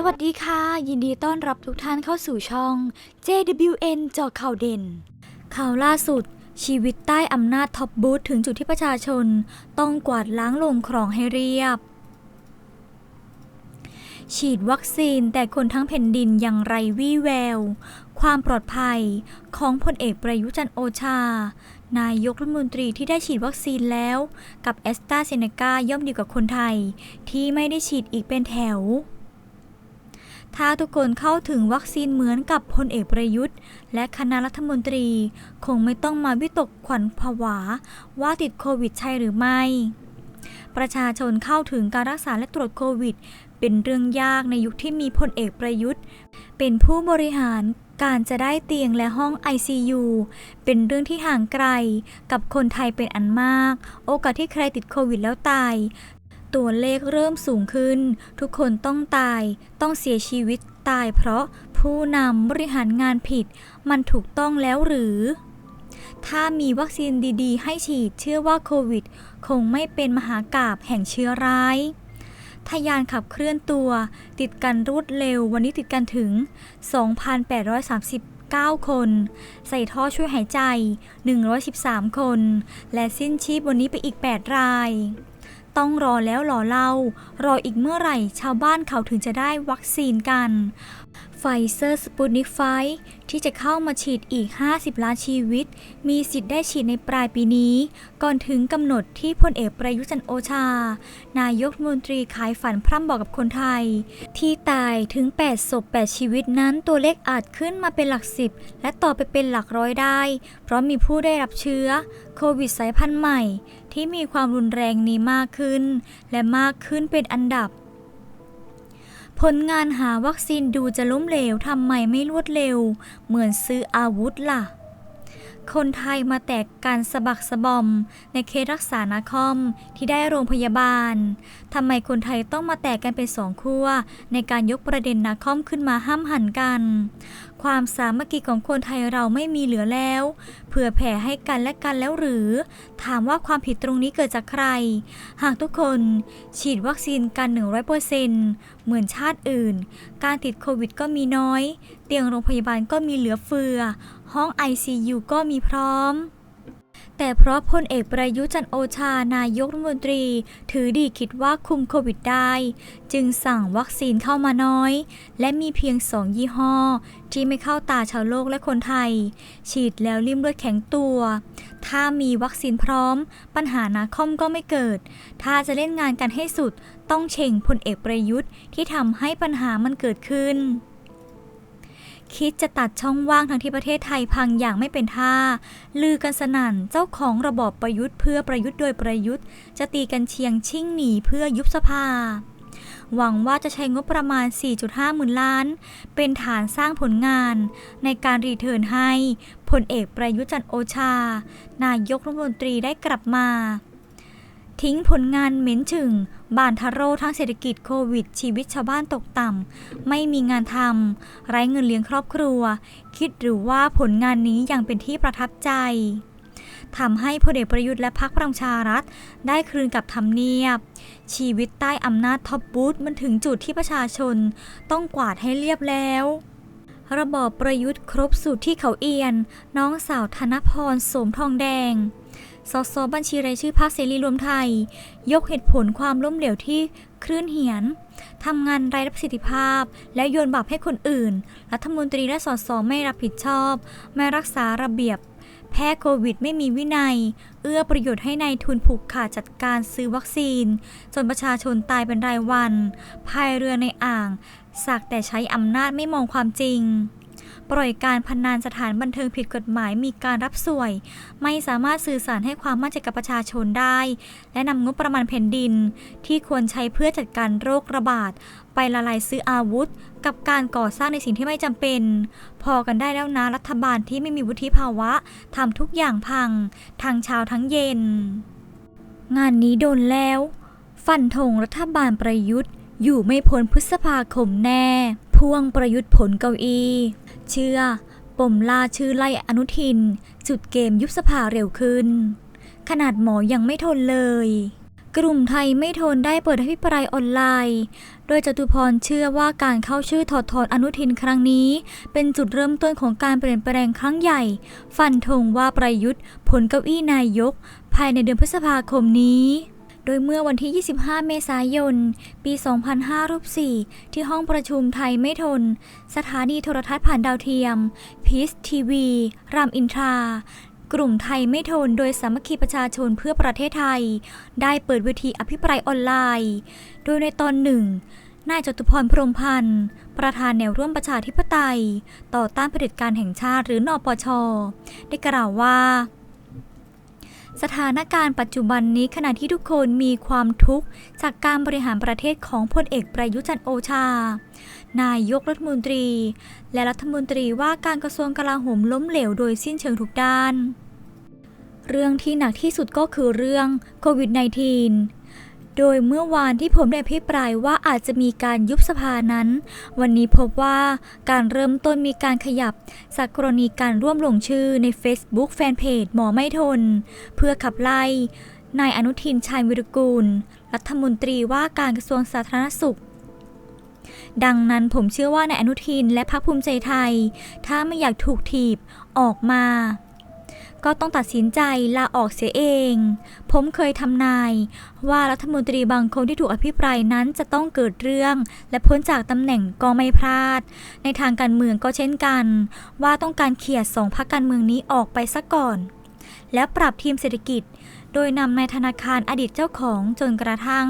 สวัสดีค่ะ ยินดีต้อนรับทุกท่านเข้าสู่ช่อง JWN เจาะข่าวเด่น ข่าวล่าสุด ชีวิตใต้อำนาจท็อปบูธถึงจุดที่ประชาชน ต้องกวาดล้างลงคลองให้เรียบ ฉีดวัคซีนแต่คนทั้งแผ่นดินยังไรวี่แวว ความปลอดภัยของพลเอกประยุจันโอชา นายกรัฐมนตรีที่ได้ฉีดวัคซีนแล้ว กับแอสตราเซเนกาย่อมดีกว่าคนไทย ที่ไม่ได้ฉีดอีกเป็นแถว ถ้าทุกคนเข้าถึงวัคซีนเหมือนกับพลเอกประยุทธ์ และคณะรัฐมนตรี คงไม่ต้องมาวิตกขวัญผวา ว่าติดโควิดใช่หรือไม่ ประชาชนเข้าถึงการรักษาและตรวจโควิด เป็นเรื่องยากในยุคที่มีพลเอกประยุทธ์ เป็นผู้บริหารการจะได้เตียงและห้อง ICU เป็นเรื่องที่ห่างไกลกับคนไทยเป็นอันมาก โอกาสที่ใครติดโควิดแล้วตาย ตัวเลขเริ่มสูงขึ้น ทุกคนต้องตาย ต้องเสียชีวิตตายเพราะผู้นำบริหารงานผิด มันถูกต้องแล้วหรือ ถ้ามีวัคซีนดีๆ ให้ฉีดเชื่อว่าโควิด คงไม่เป็นมหากาบแห่งเชื้อร้ายทะยานขับเคลื่อนตัว ติดกันรวดเร็ววันนี้ติดกันถึง 2,839 คน ใส่ท่อช่วยหายใจ 113 คน และสิ้นชีพวันนี้ไปอีก 8 ราย ต้องรอแล้วรอเล่ารออีกเมื่อไหร่ชาวบ้านเขาถึงจะได้วัคซีนกัน ไฟเซอร์สปุตนิกไฟที่จะเข้ามาฉีดอีก 50 ล้านชีวิต มีสิทธิ์ได้ฉีดในปลายปีนี้ ก่อนถึงกำหนดที่พลเอกประยุจันโอชา นายกมนตรีขายฝันพร่ำบอกกับคนไทย ที่ตายถึง 8 ศพ 8 ชีวิตนั้นตัวเลขอาจขึ้นมาเป็นหลักสิบ และต่อไปเป็นหลักร้อยได้ เพราะมีผู้ได้รับเชื้อโควิดสายพันธุ์ใหม่ ที่มีความรุนแรงนี้มากขึ้น และมากขึ้นเป็นอันดับ ผลงานหาวัคซีนดูจะล้มเหลวทำไมไม่รวดเร็ว เหมือนซื้ออาวุธล่ะ คนไทยมาแตกการสะบักสะบอม ในเคสรักษานาคอมที่ได้โรงพยาบาลทำไมคนไทยต้องมาแตกกันเป็นสองขั้วในการยกประเด็นนาคอมขึ้นมาห้ามหันกัน ความสามัคคีของคนไทยเราไม่มีเหลือแล้วเผื่อแผ่ให้กันและกันแล้วหรือ ถามว่าความผิดตรงนี้เกิดจากใคร หากทุกคนฉีดวัคซีนกัน 100%เหมือนชาติอื่น การติดโควิดก็มีน้อย เตียงโรงพยาบาลก็มีเหลือเฟือ ห้อง ICU ก็มีพร้อม แต่เพราะพลเอกประยุจันโอชานายกรัฐมนตรี ถือดีคิดว่าคุมโควิดได้ จึงสั่งวัคซีนเข้ามาน้อย และมีเพียงสองยี่ห้อ ที่ไม่เข้าตาชาวโลกและคนไทย ฉีดแล้วริ่มเลือดแข็งตัว ถ้ามีวัคซีนพร้อม ปัญหานาคอมก็ไม่เกิด ถ้าจะเล่นงานกันให้สุดต้องเช่งพลเอกประยุทธ์ที่ทำให้ปัญหามันเกิดขึ้น คิดจะตัดช่องว่างทั้งที่ประเทศไทยพังอย่างไม่เป็นท่า ลือกันสนั่นเจ้าของระบอบประยุทธ์เพื่อประยุทธ์โดยประยุทธ์ จะตีกันเชียงชิ่งหนีเพื่อยุบสภา หวังว่าจะใช้งบประมาณ 4.5 หมื่นล้าน เป็นฐานสร้างผลงาน ในการรีเทิร์นให้พลเอกประยุทธ์จันโอชา นายกรัฐมนตรีได้กลับมา ทิ้งผลงานเหม็นฉึงบานทะโร่ทั้งเศรษฐกิจโควิด ชีวิตชาวบ้านตกต่ำ ไม่มีงานทำไร้เงินเลี้ยงครอบครัว คิดหรือว่าผลงานนี้ยังเป็นที่ประทับใจทำให้พลเอกประยุทธ์และพรรคพลังประชารัฐ ได้คืนกับทำเนียบ ชีวิตใต้อำนาจท็อปบูธมันถึงจุดที่ประชาชน ต้องกวาดให้เรียบแล้ว ระบอบประยุทธ์ครบสูตรที่เขาเอียน น้องสาวธนพรสมทองแดงสสบัญชีรายชื่อพรรคเสรีรวมไทย ยกเหตุผลความล้มเหลวที่คลื่นเหียนทำงานไร้ประสิทธิภาพ และโยนบาปให้คนอื่น รัฐมนตรีและสสไม่รับผิดชอบ ไม่รักษาระเบียบ แพ้โควิดไม่มีวินัย เอื้อประโยชน์ให้ในายทุนผูกขาดจัดการซื้อวัคซีน จนประชาชนตายเป็นรายวัน ภายเรือในอ่าง สักแต่ใช้อำนาจไม่มองความจริง ปล่อยการพนันสถานบันเทิงผิดกฎหมายมีการรับสวย ไม่สามารถสื่อสารให้ความมั่นใจกับประชาชนได้ และนำงบประมาณแผ่นดิน ที่ควรใช้เพื่อจัดการโรคระบาด ไปละลายซื้ออาวุธ กับการก่อสร้างในสิ่งที่ไม่จำเป็น พอกันได้แล้วนะรัฐบาลที่ไม่มีวุฒิภาวะทำทุกอย่างพัง ทั้งเช้าทั้งเย็น งานนี้โดนแล้ว ฟันธงรัฐบาลประยุทธ์อยู่ไม่พ้นพฤษภาคมแน่ พ่วงประยุทธ์ผลเก้าอี้เชื่อ ปมลาชื่อไล่อนุทิน จุดเกมยุบสภาเร็วขึ้น ขนาดหมอยังไม่ทนเลย กลุ่มไทยไม่ทนได้เปิดอภิปรายออนไลน์ โดยจตุพรเชื่อว่าการเข้าชื่อถอดถอนอนุทินครั้งนี้ เป็นจุดเริ่มต้นของการเปลี่ยนแปลงครั้งใหญ่ ฟันธงว่าประยุทธ์ผลเก้าอี้นายก ภายในเดือนพฤษภาคมนี้ ดยเมื่อวันที่ 25 เมษายน ปี2005ที่ห้องประชุมไทยไม่ทน สถานีโทรทัศน์ผ่านดาวเทียม พีซทีวี รามอินทรา กลุ่มไทยไม่ทนโดยสามัคคีประชาชนเพื่อประเทศไทย ได้เปิดเวทีอภิปรายออนไลน์ โดยในตอนหนึ่งนายจตุพรพรหมพันธ์ ประธานแนวร่วมประชาธิปไตย ต่อต้านเผด็จการแห่งชาติหรือนอปช ได้กล่าวว่า สถานการณ์ปัจจุบันนี้ขณะที่ทุกคนมีความทุกข์ จากการบริหารประเทศของพลเอกประยุจันโอชา นายกรัฐมนตรี และรัฐมนตรีว่าการกระทรวงกลาโหมล้มเหลวโดยสิ้นเชิงทุกด้าน เรื่องที่หนักที่สุดก็คือเรื่องโควิด -19 โดยเมื่อวานที่ผมได้อภิปรายว่าอาจจะมีการยุบสภานั้น วันนี้พบว่าการเริ่มต้นมีการขยับจากกรณีการร่วมลงชื่อใน Facebook แฟนเพจหมอไม่ทน เพื่อขับไล่นายอนุทินชาญวิรกูล รัฐมนตรีว่าการกระทรวงสาธารณสุขดังนั้นผมเชื่อว่านายอนุทินและพรรคภูมิใจไทย ถ้าไม่อยากถูกถีบออกมา ก็ต้องตัดสินใจลาออกเสียเอง ผมเคยทำนาย ว่ารัฐมนตรีบางคนที่ถูกอภิปรายนั้นจะต้องเกิดเรื่อง และพ้นจากตำแหน่งก็ไม่พลาด ในทางการเมืองก็เช่นกัน ว่าต้องการเขี่ยสองพักการเมืองนี้ออกไปซะก่อน แล้วปรับทีมเศรษฐกิจ โดยนำนายธนาคารอดีตเจ้าของจนกระทั่ง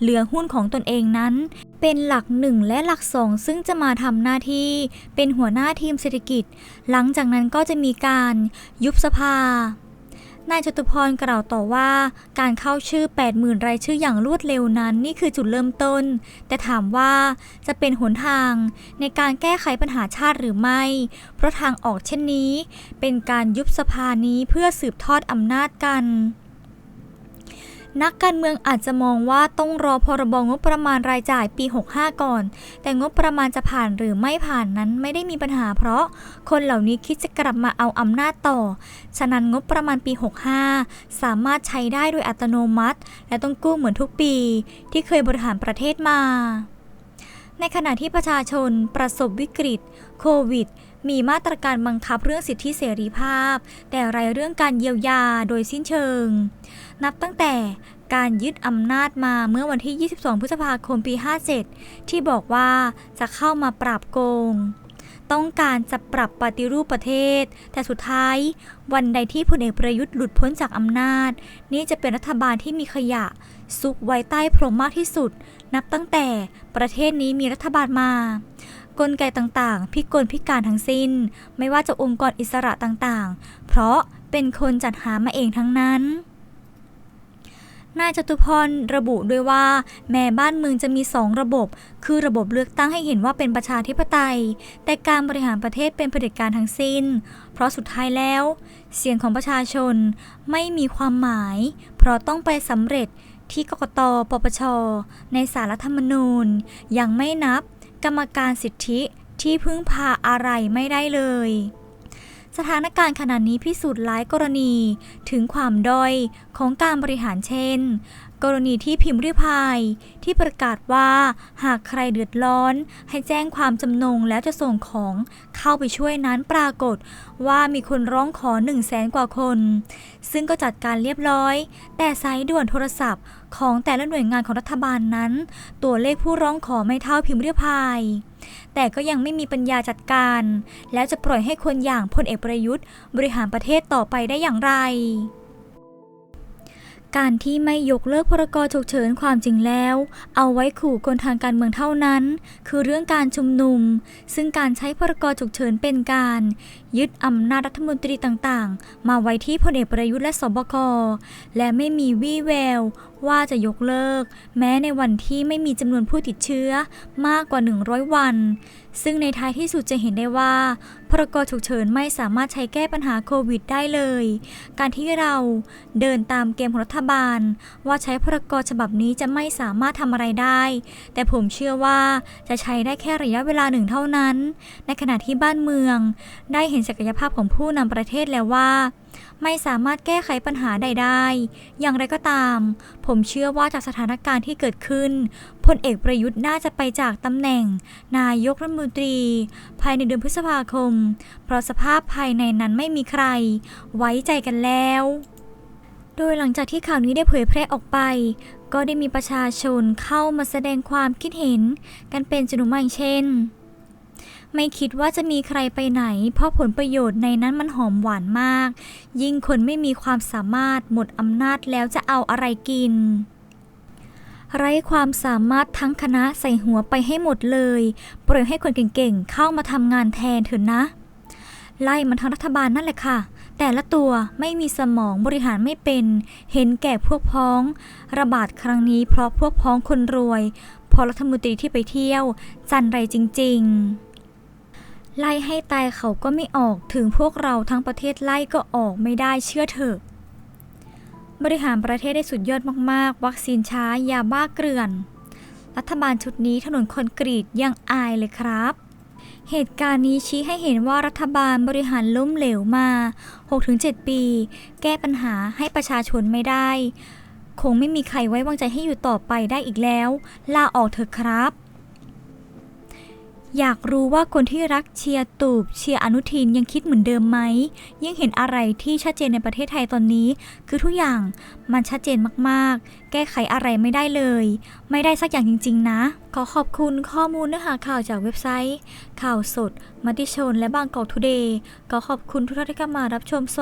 เหลือหุ้นของตนเองนั้น เป็นหลักหนึ่งและหลักสองซึ่งจะมาทำหน้าที่เป็นหัวหน้าทีมเศรษฐกิจ หลังจากนั้นก็จะมีการยุบสภานายจตุพรกล่าวต่อว่า การเข้าชื่อ 80,000 รายชื่ออย่างรวดเร็วนั้นนี่คือจุดเริ่มต้น แต่ถามว่าจะเป็นหนทางในการแก้ไขปัญหาชาติหรือไม่ เพราะทางออกเช่นนี้ เป็นการยุบสภานี้เพื่อสืบทอดอำนาจกัน นักการเมืองอาจจะมองว่าต้องรอพรบงบประมาณรายจ่ายปี 65 ก่อน แต่งบประมาณจะผ่านหรือไม่ผ่านนั้นไม่ได้มีปัญหา เพราะคนเหล่านี้คิดจะกลับมาเอาอำนาจต่อ ฉะนั้นงบประมาณปี 65 สามารถใช้ได้โดยอัตโนมัติ และต้องกู้เหมือนทุกปี ที่เคยบริหารประเทศมา ในขณะที่ประชาชนประสบวิกฤต โควิด มีมาตรการบังคับเรื่องสิทธิเสรีภาพ แต่ไรเรื่องการเยียวยาโดยสิ้นเชิง นับตั้งแต่การยึดอำนาจมาเมื่อวันที่ 22 พฤษภาคมปี 57 ที่บอกว่าจะเข้ามาปราบโกง ต้องการจะปรับปฏิรูปประเทศ แต่สุดท้ายวันใดที่พลเอกประยุทธ์หลุดพ้นจากอำนาจ นี่จะเป็นรัฐบาลที่มีขยะ ซุกไว้ใต้พรมมากที่สุด นับตั้งแต่ประเทศนี้มีรัฐบาลมากลไกต่างๆ พิกลพิการทั้งสิ้น ไม่ว่าจะองค์กรอิสระต่างๆ เพราะเป็นคนจัดหามาเองทั้งนั้น นายจตุพรระบุด้วยว่า แม้บ้านเมืองจะมีสองระบบ คือระบบเลือกตั้งให้เห็นว่าเป็นประชาธิปไตย แต่การบริหารประเทศเป็นเผด็จการทั้งสิ้น เพราะสุดท้ายแล้ว เสียงของประชาชนไม่มีความหมาย เพราะต้องไปสำเร็จที่กกตปปช ในสารรัฐธรรมนูญ ยังไม่นับ กรรมการสิทธิที่พึ่งพาอะไรไม่ได้เลย สถานการณ์ขณะนี้พิสูจน์หลายกรณีถึงความด้อยของการบริหารเช่น กรณีที่พิมพ์ริพายที่ประกาศว่าหากใครเดือดร้อน ให้แจ้งความจำนงแล้วจะส่งของเข้าไปช่วยนั้นปรากฏว่ามีคนร้องขอ1 0 0 0 0แสนกว่าคน ซึ่งก็จัดการเรียบร้อย แต่สายด่วนโทรศัพท์ ของแต่ละหน่วยงานของรัฐบาลนั้น ตัวเลขผู้ร้องขอไม่เท่าพิมพ์ริพาย แต่ก็ยังไม่มีปัญญาจัดการ แล้วจะปล่อยให้คนอย่างพลเอกประยุทธ์ บริหารประเทศต่อไปได้อย่างไรการที่ไม่ยกเลิกพรกฉุกเฉินความจริงแล้ว เอาไว้ขู่คนทางการเมืองเท่านั้น คือเรื่องการชุมนุม ซึ่งการใช้พรกฉุกเฉินเป็นการ ยึดอำนาจรัฐมนตรีต่างๆ มาไว้ที่พลเอกประยุทธ์และสบค และไม่มีวี่แววว่าจะยกเลิก แม้ในวันที่ไม่มีจำนวนผู้ติดเชื้อมากกว่า 100 วัน ซึ่งในท้ายที่สุดจะเห็นได้ว่า พรกฉุกเฉินไม่สามารถใช้แก้ปัญหาโควิดได้เลย การที่เราเดินตามเกมของรัฐบาล ว่าใช้พรกฉบับนี้จะไม่สามารถทำอะไรได้ แต่ผมเชื่อว่าจะใช้ได้แค่ระยะเวลาหนึ่งเท่านั้น ในขณะที่บ้านเมืองได้เห็นศักยภาพของผู้นำประเทศแล้วว่า ไม่สามารถแก้ไขปัญหาใดได้ อย่างไรก็ตาม ผมเชื่อว่าจากสถานการณ์ที่เกิดขึ้นพลเอกประยุทธ์น่าจะไปจากตำแหน่ง นายกรัฐมนตรี ภายในเดือนพฤษภาคม เพราะสภาพภายในนั้นไม่มีใคร ไว้ใจกันแล้ว โดยหลังจากที่ข่าวนี้ได้เผยแพร่ออกไปก็ได้มีประชาชนเข้ามาแสดงความคิดเห็นกันเป็นจำนวนมากเช่น ไม่คิดว่าจะมีใครไปไหน เพราะผลประโยชน์ในนั้นมันหอมหวานมาก ยิ่งคนไม่มีความสามารถหมดอำนาจแล้วจะเอาอะไรกิน ไร้ความสามารถทั้งคณะใส่หัวไปให้หมดเลยปล่อยให้คนเก่งๆ เข้ามาทำงานแทนเถอะนะ ไล่มันทั้งรัฐบาลนั่นแหละค่ะแต่ละตัวไม่มีสมองบริหารไม่เป็น เห็นแก่พวกพ้อง ระบาดครั้งนี้เพราะพวกพ้องคนรวย พอรัฐมนตรีที่ไปเที่ยว จันไรจริง ๆ ไล่ให้ตายเขาก็ไม่ออกถึงพวกเราทั้งประเทศไล่ก็ออกไม่ได้เชื่อเถอะ บริหารประเทศได้สุดยอดมากๆ วัคซีนช้ายาบ้าเกลื่อน รัฐบาลชุดนี้ถนนคอนกรีตยังอายเลยครับ เหตุการณ์นี้ชี้ให้เห็นว่ารัฐบาลบริหารล้มเหลวมา 6-7 ปี แก้ปัญหาให้ประชาชนไม่ได้ คงไม่มีใครไว้วางใจให้อยู่ต่อไปได้อีกแล้ว ลาออกเถอะครับ อยากรู้ว่าคนที่รักเชียร์ตูบเชียร์อนุทินยังคิดเหมือนเดิมไหมยังเห็นอะไรที่ชัดเจนในประเทศไทยตอนนี้ คือทุกอย่างมันชัดเจนมากๆ แก้ไขอะไรไม่ได้เลย ไม่ได้สักอย่างจริง ๆ นะ ขอขอบคุณข้อมูลเนื้อหาข่าวจากเว็บไซต์ ข่าวสด มติชน และบางกอกทูเดย์ขอขอบคุณทุกท่านที่เข้ามารับชมสวัส